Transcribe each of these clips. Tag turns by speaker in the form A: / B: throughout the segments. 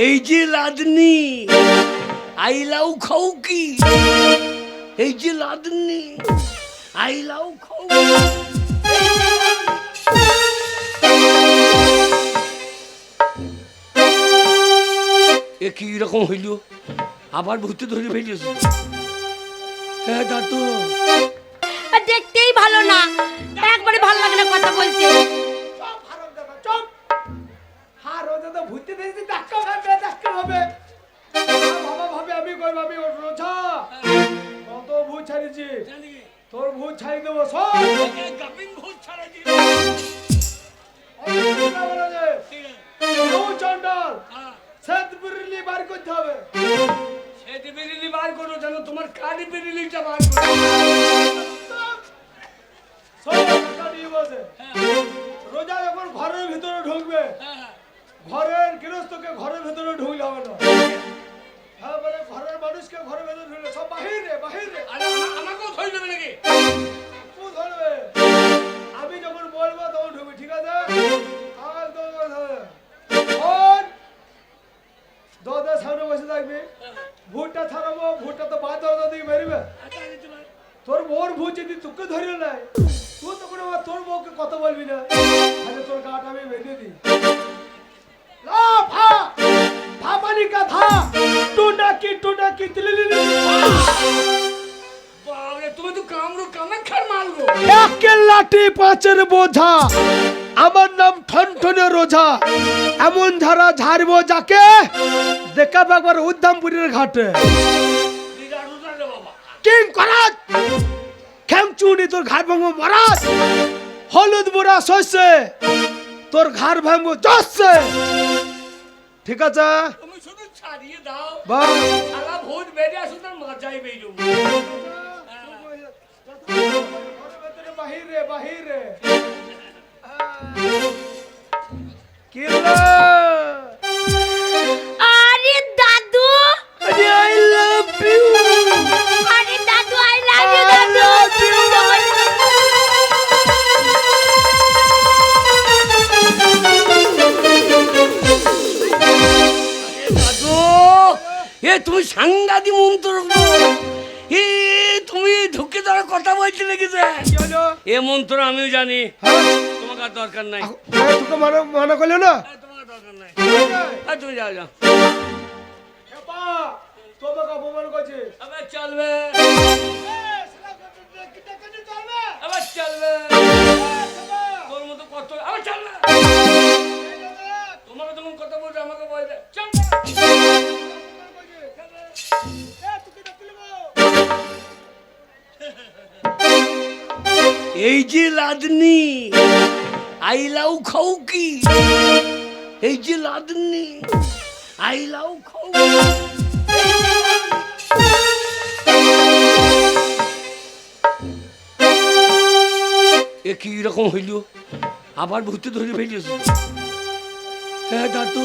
A: এই যে লাদনি আইলাও খাও কি? এই যে লাদনি আইলাও খাও এ কি রকম হইল? আবার ভূতে ধরে ফেলিয়েছে? হ্যাঁ দাদু।
B: দেখতেই ভালো না। একবারে ভালো লাগে না কথা বলতে।
C: দাদা ভূতে দেখছি ধাক্কা হবে ধাক্কা হবে বাবা ভাবে আমি কই ভাবি রোজা। কত ভূত ছাড়িছি তোর ভূত ছাড়ি দেবো সব। চন্ডাল সেদ বিরলি বার করতে হবে।
A: সেটি বেরিলি বার করো যেন তোমার কারি বেরিলিটা বার করো।
C: রোজা যখন ঘরের ভিতরে ঢুকবে ঘরের গৃহস্থকে ঘরের ভিতরে ঢুকলে হবে না। হ্যাঁ বলে ঘরের মানুষকে ঘরের ভিতরে ঢুকলে সব বাহিরে বাহিরে।
A: আরে আমাকেও ধরে দেবে নাকি?
C: তুই ধরবে। আমি যখন বলব তখন ঢুকবি ঠিক আছে? আর তো ধরবে। ফোন দরজার সামনে বসে থাকবি। ভুটটা ছাড়াবো ভুটটা তো বাদ দরজা দিকে বেরোবে তোর বউর ভূত যদি তোকে ধরে নাই তুই তখন আবার তোর বউকে কত বলবি না। আরে তোর গাটা আমি বেঁধে দিই। ভা পানি কা ভা টুনা কি টুনা কি তিলিলি
A: বাবরে তুমি তো কামরু কামাক্ষার মারবো
C: একে লাঠি পাঁচের বোঝা আমার নাম ঠনঠনে রোজা এমন ঝাড়া ঝাড়বো যাকে দেখা একবার উদ্দামপুরের ঘাটে কিং করাত খেমচুনি তোর ঘাট ভাঙবো মরাত হলুদ বুড়া শস্যে তোর ঘাড় ভাঙবো চষছে ঠিক আছে
A: ছাড়িয়ে দাও
C: বা
A: সারা ভূত বেরিয়ে আসুন তার মজাই বেরিয়ে
C: বাহিরে বাহিরে
B: আরে
A: এ তুমি সাংঘাতি মন্ত্র। এ তুমি ঢুকে তারা কথা বলছিলে নাকি
C: কি
A: এ মন্ত্র আমিও জানি। তোমাকে আর দরকার নাই।
C: তোকে মানা মানা করল না?
A: তোমার দরকার নাই। আর তুমি যাও যাও।
C: তোমাকে অপমান করছে।
A: আবার চলবে। আবার চলবে। তোর মতো কত আবার চলবে। তোমাকে তখন কথা বলছে আমাকে বলবে। চলবে এই যে লাদনি আইলাও খাও কি? এই যে লাদনি আইলাও খাও এ কি রকম হইল? আবার ভূতে ধরে ফেলিয়েছে হ্যাঁ দাদু।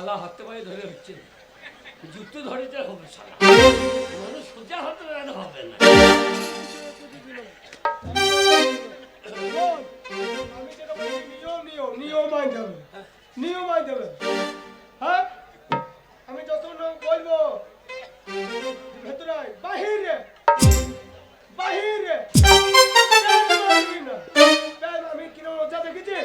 A: শালা হাতে পায়ে ধরে হচ্ছে না। জুতো ধরেতে হবে, শালা। সোজা হাতে ধরে হবে না।
C: নিয়ম আইন নিয়ম হ্যাঁ আমি বলব বাহিরে। বাহিরে। আমি কিরম লজ্জা দেখেছি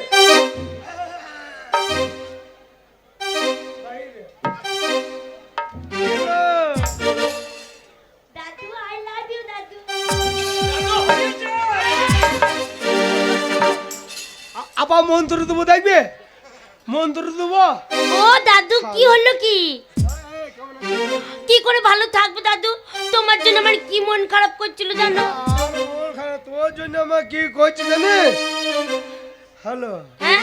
C: মন্ত্র দেবো দেখবে? মন্ত্র দেবো?
B: ও দাদু কি হলো কি? কি করে ভালো থাকব দাদু? তোমার জন্য আমার কি মন খারাপ করছিল জানো?
C: তোর জন্য আমার কি করছে জানিস হ্যালো?
B: হ্যাঁ?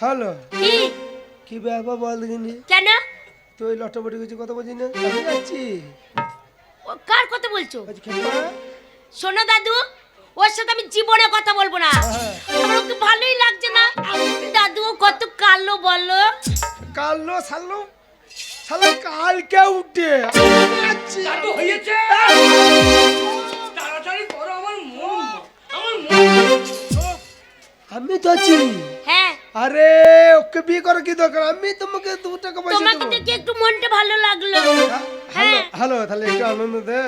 C: হ্যালো?
B: কি?
C: কি ব্যাপার বল দেখিনি?
B: কেন?
C: তুই লটপটি কিছু কথা বলছিস না? আমি যাচ্ছি।
B: ও কার কথা বলছো?
C: বলছি,
B: শোনো দাদু ওর সাথে আমি জীবনে কথা বলব না। ওকে ভালোই লাগছে না। দাদু কত কালো বলো।
C: কালো সালো সালো কালকে উঠে। আমি
A: দাদু হয়েছে? তাড়াতাড়ি করো আমার মন। আমার মন।
C: আমি তো আছি।
B: হ্যাঁ।
C: আরে ওকে বিয়ে করার কি দরকার? আমি তোমাকে দু টাকা পয়সা
B: তোমাকে দেখে একটু মনটা ভালো লাগল।
C: হ্যালো
B: হ্যাঁ।
C: হ্যালো তাহলে একটু আনন্দ দে।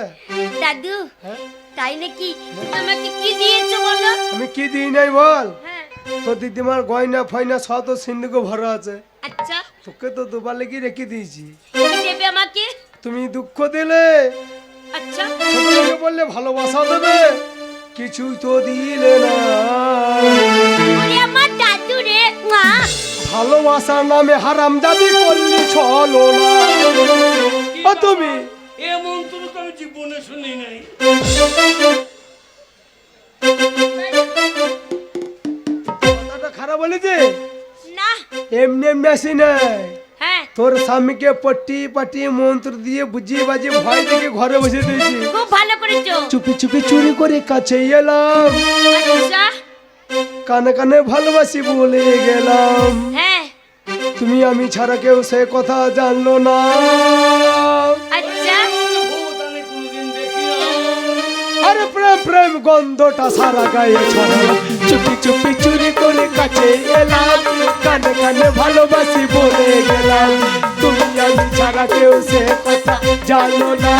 B: দাদু
C: হ্যাঁ?
B: তাই নাকি? তোমাকে কি দিয়েছ বলো?
C: আমি কি দিই নাই বল?
B: হ্যাঁ।
C: তোর দিদিমার গয়না ফয়না সব তো সিন্ধুকে ভরা আছে।
B: আচ্ছা।
C: তোকে তো দুবার লেগে রেখে দিয়েছি।
B: তুমি দেবে আমাকে?
C: তুমি দুঃখ দিলে।
B: আচ্ছা।
C: বললে ভালোবাসা দেবে। কিছুই তো দিলে না।
B: আমার দাদু রে মা।
C: ভালোবাসার নামে হারাম দাবি করলি চলো না। ও তুমি?
A: এ মন্ত্র তো আমি জীবনে শুনি নাই।
C: খারাপ বলেছে?
B: না।
C: এমনি এমনি আসি নাই।
B: হ্যাঁ।
C: তোর স্বামীকে পট্টি পাটি মন্ত্র দিয়ে বুঝিয়ে বাজিয়ে ভয় দেখে ঘরে বসে দিয়েছি।
B: খুব ভালো করেছ।
C: চুপি চুপি চুরি করে কাছে এলাম।
B: আচ্ছা।
C: কানে কানে ভালোবাসি বলে গেলাম।
B: হ্যাঁ।
C: তুমি আমি ছাড়া কেউ সে কথা জানলো না। প্রেম গন্ধটা সারা গায়ে ছড়ালাম চুপি চুপি চুরি করে কাছে এলাম। কানে কানে ভালোবাসি বলে গেলাম। তুমি আমি ছাড়া কেউ সে কথা জানো না।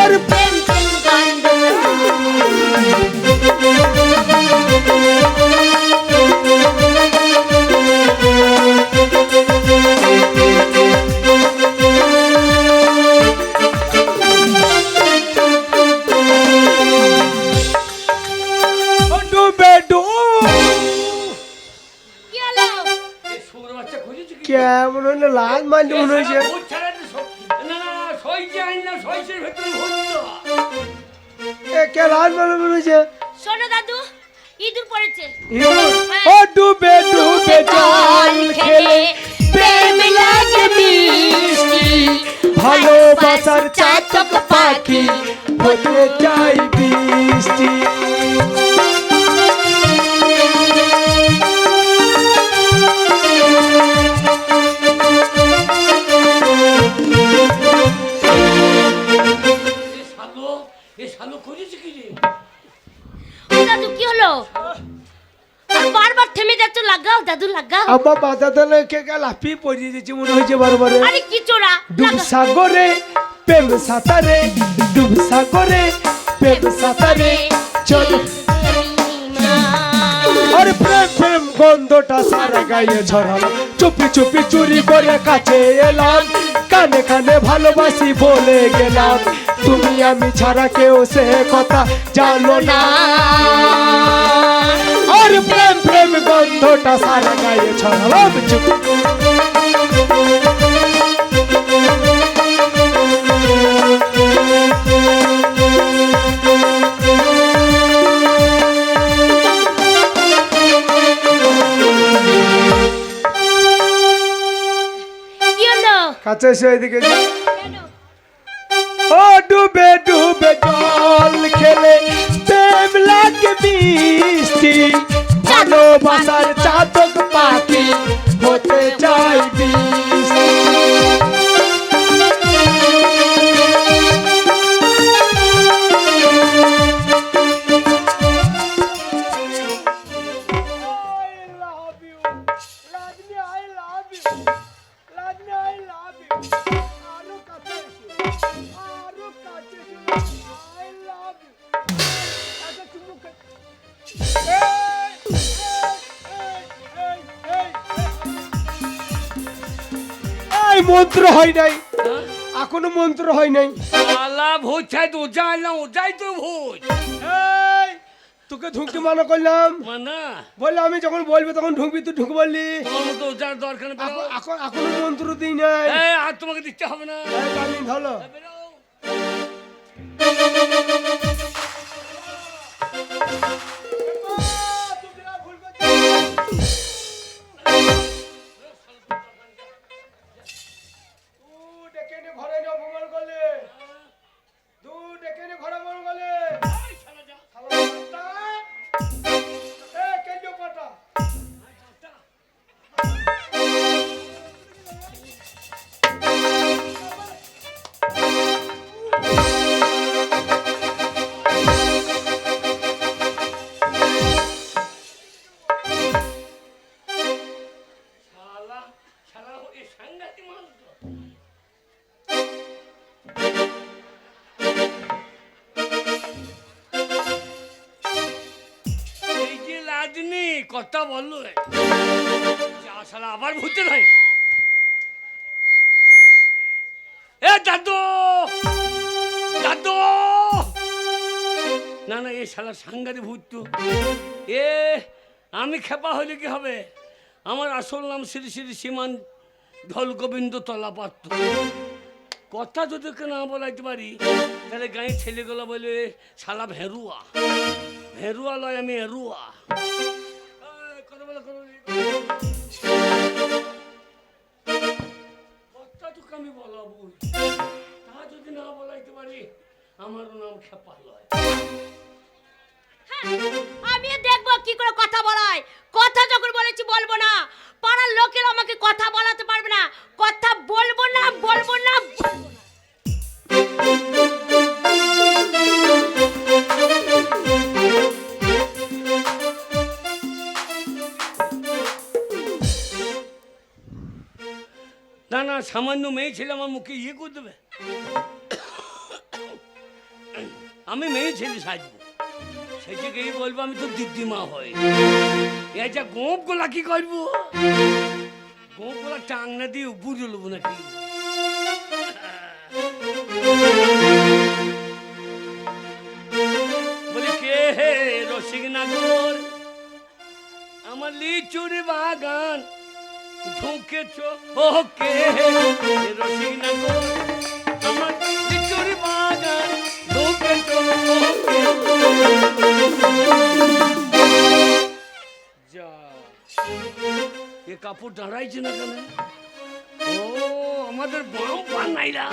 C: আর
A: ভূত তো।
C: এ কে লাল মাইল মনে হয়েছে?
B: শোনো দাদু ইঁদুর পড়েছে।
C: ও ডুবে ডুবে জল খেলে
B: প্রেম লাগে মিষ্টি।
C: ভালোবাসার চাতক পাখি হতে চাই পড়িয়ে দিচ্ছে মনে হয়েছে বারবারে
B: আরে কি চোরা?
C: ডুব সাগরে প্রেম সাঁতারে ডুব সাগরে প্রেম সাঁতারে চলো। আরে প্রেম প্রেম গন্ধটা সারা গায়ে ছড়ালো চুপি চুপি চুরি করে কাছে এলাম। কানে কানে ভালোবাসি বলে গেলাম। তুমি আমি ছাড়া কেউ সে কথা জানো না। আর প্রেম প্রেম গন্ধটা সারা গায়ে ছড়ালাম চুপি। কাছে এসে এদিকে ও ডুবে ডুবে জল খেলে প্রেম লাগে মিষ্টি। ভালোবাসার চাতক পাখি হতে চাই মন্ত্র হয় নাই? এখনও মন্ত্র হয় নাই।
A: শালা ভূত ছাই তো ওজাই না ওজাই তো
C: এই তোকে ঢুকতে মানা করলাম।
A: মানা?
C: বললে আমি যখন বলব তখন ঢুকবি তুই ঢুক বললি।
A: মতো যার দরকার
C: এখন এখন মন্ত্র দিই নাই।
A: এই, আর তোমাকে দিতে হবে না।
C: জানি ধরো।
A: লাজনি কথা বলল আবার ভূতে নাই এ দাদু! দাদু! না না, এ শালা সাংঘাতিক ভূত তো। এ, আমি খেপা হলে কি হবে? আমার আসল নাম শ্রী শ্রী সীমান ঢল গোবিন্দ তলাপাত্র। কথা যদি না বলাইতে পারি, তাহলে গাঁয়ের ছেলেগুলো বলে শালা ভেরুয়া। ভেরুয়া লয় আমি তোকে আমি বলাবো। তা যদি না বলাইতে পারি আমারও নাম খেপা লয়
B: হ্যাঁ, আমি দেখব কি করে কথা বলায়। কথা যখন বলেছি বলব না। পাড়ার লোকের আমাকে কথা বলাতে পারবে না। কথা বলব না বলব না বলব না।
A: না সামান্য মেয়ে ছেলে আমার মুখে ইয়ে করে দেবে। আমি মেয়ে ছেলে সাজবো। সেটিকেই বলব, আমি তো দিদিমা হই। এই যা গোপ গোলা কি করব? গোপ গোলা টাংনা দিয়ে উপরে লবো নাকি? বলি আমার লিচুর বাগান ওকে বাগান ঢুকেছ যা। এ কাপড় দাঁড়াইছে না কেন? ও আমাদের বাম পান নাইরা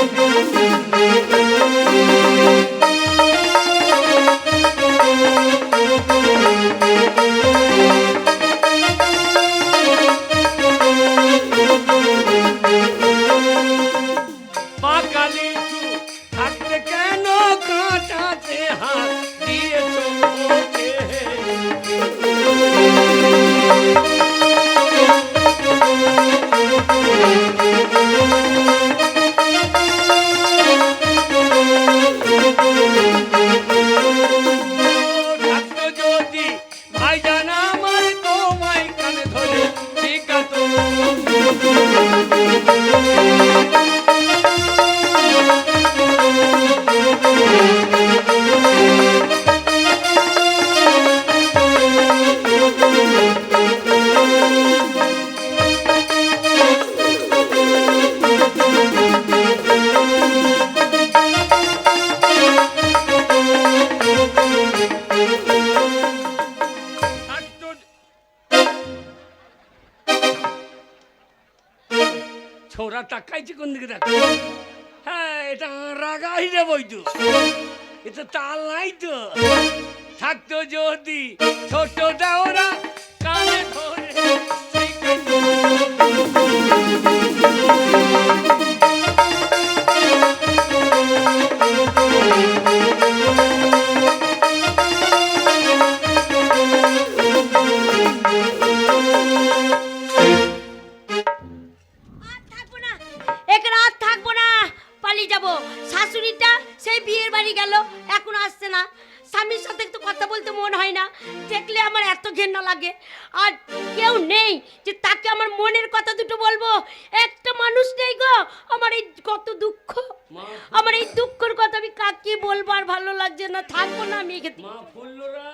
A: ওকে। ছোড়া তাকাইছে কোন দিকে দেখ? হ্যাঁ এটা রাগা রে বইতো এটা তাল নাই তো। থাকতো যদি ছোট দেওরা কানে ধরে। শিখাইতো।
B: হয় না। দেখলে আমার এত ঘেন্না লাগে। আর কেউ নেই যে তাকে আমার মনের কথা দুটো বলব। একটা মানুষ নেই গো আমার এই কত দুঃখ। আমার এই দুঃখের কথা আমি কাকে বলব আর ভালো লাগছে না। থাকব না আমি এখানে।
A: মা ফুল্লরা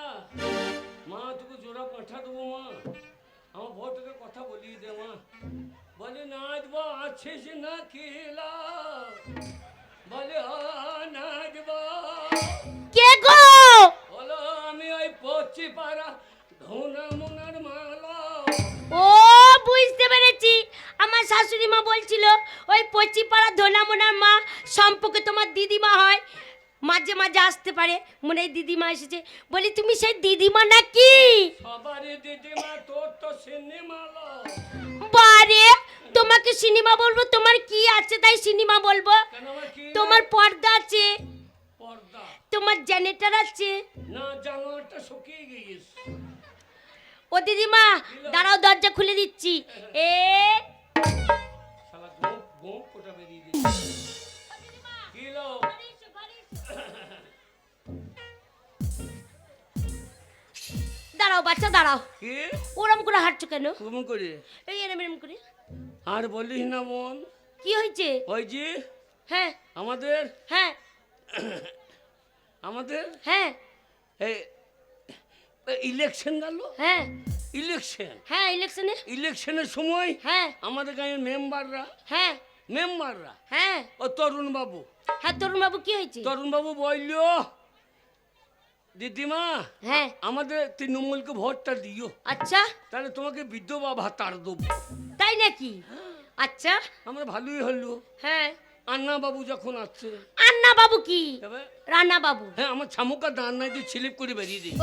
A: মা তোকে জোড়া পাঠা দেবো মা। আমার বউটাকে কথা বলিয়ে দে মা। বলে নাচবো আছিস না নাচবো
B: কে গো?
A: বলো আমি ওই পচি পাড়া ধুনা মুনার মালা।
B: ও বুঝতে পেরেছি। আমার শাশুড়ি মা বলছিল ওই পচিপাড়া ধনামোনার মা সম্পর্কে তোমার দিদিমা হয়। মাঝে মাঝে আসতে পারে। মনে হয় দিদিমা এসেছে। বলি তুমি সেই দিদিমা নাকি? বারে তোমাকে সিনেমা বলব? তোমার কি আছে তাই সিনেমা বলব? তোমার পর্দা আছে। তোমার জেনারেটর আছে।
A: না জানোয়ারটা শুকিয়ে গিয়েছে।
B: ও দিদিমা দাঁড়াও দরজা খুলে দিচ্ছি। এ দাঁড়াও বাচ্চা দাঁড়াও।
A: কি?
B: ওরম করে হাঁটছো কেন?
A: কুম করে।
B: এই এরম এরম করে।
A: আর বলিস না বোন।
B: কি হয়েছে?
A: ওই যে
B: হ্যাঁ।
A: আমাদের
B: হ্যাঁ।
A: আমাদের
B: হ্যাঁ।
A: এই ইলেকশন গেল?
B: হ্যাঁ।
A: ইলেকশন
B: হ্যাঁ ইলেকশনে
A: ইলেকশনের সময়
B: হ্যাঁ।
A: আমাদের গাঁয়ের মেম্বাররা
B: হ্যাঁ।
A: মেম্বাররা
B: হ্যাঁ।
A: ও তরুণ বাবু
B: হ্যাঁ তরুণ বাবু কি হয়েছে?
A: তরুণ বাবু বলল দিদিমা
B: হ্যাঁ।
A: আমাদের তৃণমূলকে ভোটটা দিও।
B: আচ্ছা।
A: তাহলে তোমাকে বিধবা ভাতার দেবো।
B: তাই নাকি? আচ্ছা।
A: আমরা ভালোই হলো।
B: হ্যাঁ।
A: আন্না বাবু যখন আসছে
B: আন্না বাবু কি? রান্না বাবু
A: হ্যাঁ আমার ছামুকা দান নাই দিয়ে স্লিপ করে বেরিয়ে দিই।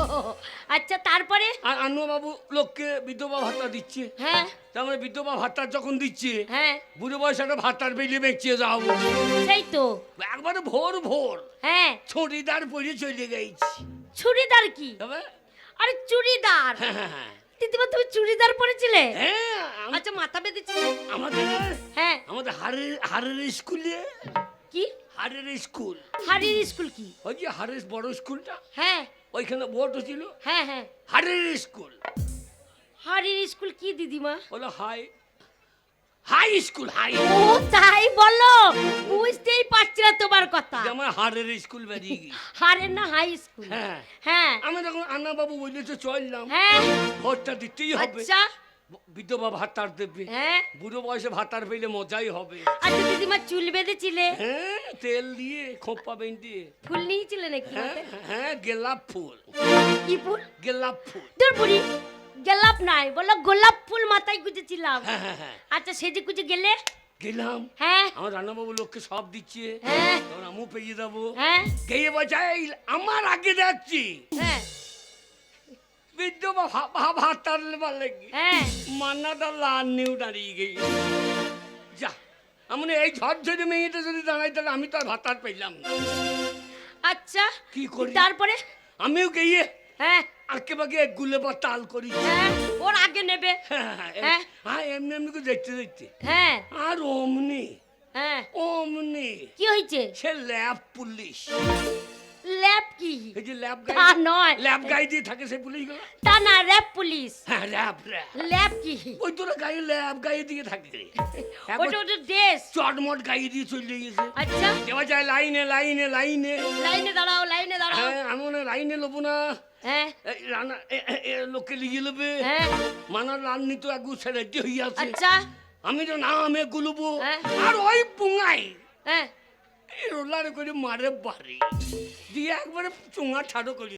B: আচ্ছা তারপরে?
A: আর আন্ন বাবু লোককে বিধবা ভাতা দিচ্ছে।
B: হ্যাঁ।
A: তার মানে বিধবা ভাতার যখন দিচ্ছে
B: হ্যাঁ।
A: বুড়ো বয়স একটা ভাতার বেরিয়ে বেঁচিয়ে যাও
B: সেই তো।
A: একবারে ভোর ভোর।
B: হ্যাঁ।
A: ছড়িদার পরে চলে গেছি।
B: চুড়িদার কি?
A: তবে?
B: আরে চুড়িদার।
A: হ্যাঁ হ্যাঁ, হ্যাঁ।
B: দিদিমা তুমি চুড়িদার পরেছিলে?
A: হ্যাঁ
B: আচ্ছা মাথা বেঁধেছিলে?
A: আমাদের
B: হ্যাঁ।
A: আমাদের হারের হারের স্কুলে
B: কি?
A: হারের স্কুল।
B: হারির স্কুল কি?
A: ওই যে হারের বড় স্কুলটা?
B: হ্যাঁ।
A: ওইখানে ভোট ছিল?
B: হ্যাঁ হ্যাঁ।
A: হারের স্কুল।
B: হারির স্কুল কি দিদিমা?
A: বলো হাই হাই স্কুল হাই
B: ও তাই বলো। বুঝতেই পারছি না তোমার কথা।
A: আমার হারের স্কুল বেরিয়ে গেছি
B: হারের না হাই স্কুল
A: হ্যাঁ।
B: হ্যাঁ।
A: আমি তখন আন্না বাবু বললে তো চললাম।
B: হ্যাঁ।
A: ভোটটা দিতেই হবে।
B: আচ্ছা।
A: বিধবা ভাতার দেবে।
B: হ্যাঁ।
A: বুড়ো বয়সে ভাতার পেলে মজাই হবে।
B: আচ্ছা দিদিমা চুল বেঁধেছিলে?
A: হ্যাঁ তেল দিয়ে খোপা বেন দিয়ে
B: ফুল নিয়েছিলে নাকি
A: হ্যাঁ হ্যাঁ গোলাপ ফুল।
B: কি ফুল?
A: গোলাপ ফুল।
B: দূর বুড়ি গোলাপ নাই বলো গোলাপ ফুল মাথায় গুজেছিলাম।
A: হ্যাঁ হ্যাঁ হ্যাঁ।
B: আচ্ছা সেজে গুজে গেলে?
A: গেলাম।
B: হ্যাঁ।
A: আমার রান্নাবাবু লোককে সব দিচ্ছে।
B: হ্যাঁ।
A: তখন পেয়ে যাব।
B: হ্যাঁ।
A: গিয়ে বাজাই আমার আগে যাচ্ছি।
B: হ্যাঁ।
A: লেগে। লাল নিউ দাঁড়িয়ে গেই যা আমি এই ঝরঝরে মেয়েটা যদি দাঁড়াই তাহলে আমি তো আর ভাতার পেলাম না।
B: আচ্ছা
A: কি করি?
B: তারপরে?
A: আমিও গিয়ে
B: হ্যাঁ।
A: আঁকে বাগে গুলে বা তাল করি।
B: হ্যাঁ ওর আগে নেবে।
A: হ্যাঁ হ্যাঁ,
B: হ্যাঁ।
A: হ্যাঁ এমনি এমনি করে দেখতে দেখতে।
B: হ্যাঁ।
A: আর অমনি
B: হ্যাঁ।
A: অমনি
B: কি হয়েছে?
A: সে ল্যাব পুলিশ।
B: ল্যাব কি?
A: এই যে ল্যাব গাই তা
B: নয়।
A: ল্যাব গাই দিয়ে থাকে সেই পুলিশগুলো
B: তা না র্যাব পুলিশ।
A: হ্যাঁ ল্যাব ল্যাব
B: কি?
A: ওই তোরা গায়ে ল্যাব গায়ে দিয়ে থাকে
B: ওটা ওটা ড্রেস
A: চটমট গায়ে দিয়ে চলে গেছে।
B: আচ্ছা।
A: দেওয়া যায় লাইনে লাইনে লাইনে।
B: লাইনে দাঁড়াও লাইনে দাঁড়াও।
A: হ্যাঁ আমি মনে লাইনে লোবো না।
B: হ্যাঁ।
A: রানা লোককে লিখে নেবে
B: হ্যাঁ।
A: মানার রান্নি তো একু রেডি হয়ে আছে
B: আচ্ছা।
A: আমি তো না আমি গুলবো।
B: হ্যাঁ।
A: আর ওই পুঙাই।
B: হ্যাঁ।
A: রোলার করে মারে বাড়ি। দিয়ে একবারে চুঙা ঠাড়ো করি